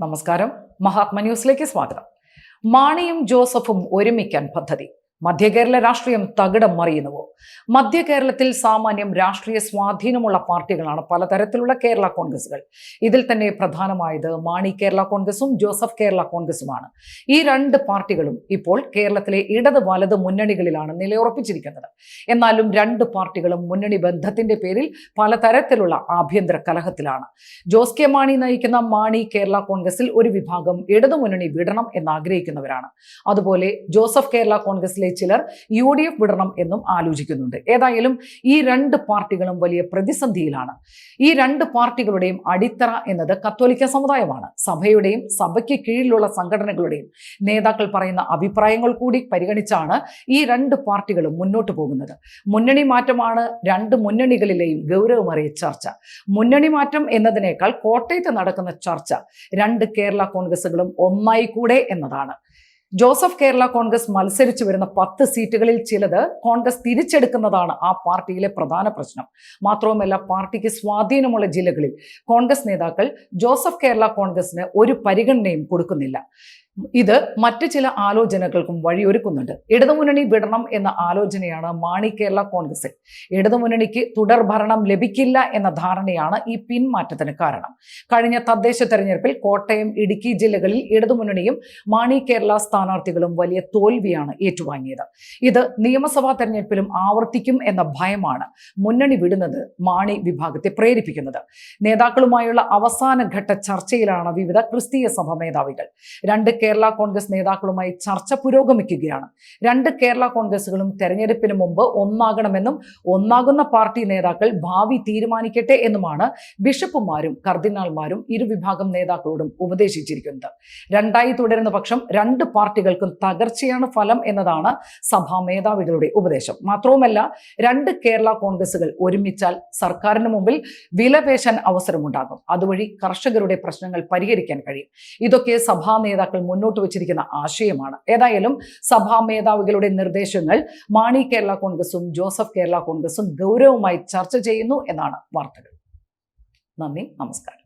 നമസ്കാരം. മഹാത്മ ന്യൂസിലേക്ക് സ്വാഗതം. മാണിയും ജോസഫും ഒരുമിക്കാൻ പദ്ധതി. മധ്യ കേരള രാഷ്ട്രീയം തകിടം മറിയുന്നുവോ മധ്യ കേരളത്തിൽ സാമാന്യം രാഷ്ട്രീയ സ്വാധീനമുള്ള പാർട്ടികളാണ് പലതരത്തിലുള്ള കേരള കോൺഗ്രസുകൾ ഇതിൽ തന്നെ പ്രധാനമായത് മാണി കേരള കോൺഗ്രസും ജോസഫ് കേരള കോൺഗ്രസുമാണ് ഈ രണ്ട് പാർട്ടികളും ഇപ്പോൾ കേരളത്തിലെ ഇടത് വലത് മുന്നണികളിലാണ് നിലയുറപ്പിച്ചിരിക്കുന്നത്. എന്നാലും രണ്ട് പാർട്ടികളും മുന്നണി ബന്ധത്തിന്റെ പേരിൽ പലതരത്തിലുള്ള ആഭ്യന്തര കലഹത്തിലാണ്. ജോസ് കെ മാണി നയിക്കുന്ന മാണി കേരള കോൺഗ്രസിൽ ഒരു വിഭാഗം ഇടതുമുന്നണി വിടണം എന്നാഗ്രഹിക്കുന്നവരാണ്. അതുപോലെ ജോസഫ് കേരള കോൺഗ്രസിലെ ചിലർ യു ഡി എഫ് വിടണം എന്നും ആലോചിക്കുന്നുണ്ട്. ഏതായാലും ഈ രണ്ട് പാർട്ടികളും വലിയ പ്രതിസന്ധിയിലാണ്. ഈ രണ്ട് പാർട്ടികളുടെയും അടിത്തറ എന്നത് കത്തോലിക്ക സമുദായമാണ്. സഭയുടെയും സഭയ്ക്ക് കീഴിലുള്ള സംഘടനകളുടെയും നേതാക്കൾ പറയുന്ന അഭിപ്രായങ്ങൾ കൂടി പരിഗണിച്ചാണ് ഈ രണ്ട് പാർട്ടികളും മുന്നോട്ട് പോകുന്നത്. മുന്നണി മാറ്റമാണ് രണ്ട് മുന്നണികളിലെയും ഗൗരവമേറിയ ചർച്ച. മുന്നണി മാറ്റം എന്നതിനേക്കാൾ കോട്ടയത്ത് നടക്കുന്ന ചർച്ച രണ്ട് കേരള കോൺഗ്രസുകളും ഒന്നായി കൂടെ എന്നതാണ്. ജോസഫ് കേരള കോൺഗ്രസ് മത്സരിച്ചു വരുന്ന പത്ത് സീറ്റുകളിൽ ചിലത് കോൺഗ്രസ് തിരിച്ചെടുക്കുന്നതാണ് ആ പാർട്ടിയിലെ പ്രധാന പ്രശ്നം. മാത്രവുമല്ല പാർട്ടിക്ക് സ്വാധീനമുള്ള ജില്ലകളിൽ കോൺഗ്രസ് നേതാക്കൾ ജോസഫ് കേരള കോൺഗ്രസിന് ഒരു പരിഗണനയും കൊടുക്കുന്നില്ല. ഇത് മറ്റ് ചില ആലോചനകൾക്കും വഴിയൊരുക്കുന്നുണ്ട്. ഇടതുമുന്നണി വിടണം എന്ന ആലോചനയാണ് മാണി കേരള കോൺഗ്രസിൽ. ഇടതുമുന്നണിക്ക് തുടർ ഭരണം ലഭിക്കില്ല എന്ന ധാരണയാണ് ഈ പിന്മാറ്റത്തിന് കാരണം. കഴിഞ്ഞ തദ്ദേശ തെരഞ്ഞെടുപ്പിൽ കോട്ടയം ഇടുക്കി ജില്ലകളിൽ ഇടതുമുന്നണിയും മാണി കേരള സ്ഥാനാർത്ഥികളും വലിയ തോൽവിയാണ് ഏറ്റുവാങ്ങിയത്. ഇത് നിയമസഭാ തെരഞ്ഞെടുപ്പിലും ആവർത്തിക്കും എന്ന ഭയമാണ് മുന്നണി വിടുന്നത് മാണി വിഭാഗത്തെ പ്രേരിപ്പിക്കുന്നത്. നേതാക്കളുമായുള്ള അവസാന ഘട്ട ചർച്ചയിലാണ് വിവിധ ക്രിസ്തീയ സഭ മേധാവികൾ. രണ്ട് കോൺഗ്രസ് നേതാക്കളുമായി ചർച്ച പുരോഗമിക്കുകയാണ്. രണ്ട് കേരള കോൺഗ്രസുകളും തെരഞ്ഞെടുപ്പിന് മുമ്പ് ഒന്നാകണമെന്നും ഒന്നാകുന്ന പാർട്ടി നേതാക്കൾ ഭാവി തീരുമാനിക്കട്ടെ എന്നുമാണ് ബിഷപ്പുമാരും കർദിനാൾമാരും ഇരുവിഭാഗം നേതാക്കളോടും ഉപദേശിച്ചിരിക്കുന്നത്. രണ്ടായി തുടരുന്ന പക്ഷം രണ്ട് പാർട്ടികൾക്കും തകർച്ചയാണ് ഫലം എന്നതാണ് സഭാ മേധാവികളുടെ ഉപദേശം. മാത്രവുമല്ല രണ്ട് കേരള കോൺഗ്രസുകൾ ഒരുമിച്ചാൽ സർക്കാരിന് മുമ്പിൽ വിലപേശാൻ അവസരമുണ്ടാകും. അതുവഴി കർഷകരുടെ പ്രശ്നങ്ങൾ പരിഹരിക്കാൻ കഴിയും. ഇതൊക്കെ സഭാ നേതാക്കൾ മുന്നോട്ട് വച്ചിരിക്കുന്ന ആശയമാണ്. ഏതായാലും സഭാ മേധാവികളുടെ നിർദ്ദേശങ്ങൾ മാണി കേരള കോൺഗ്രസും ജോസഫ് കേരള കോൺഗ്രസും ഗൗരവമായി ചർച്ച ചെയ്യുന്നു എന്നാണ് വാർത്തകൾ. നന്ദി നമസ്കാരം.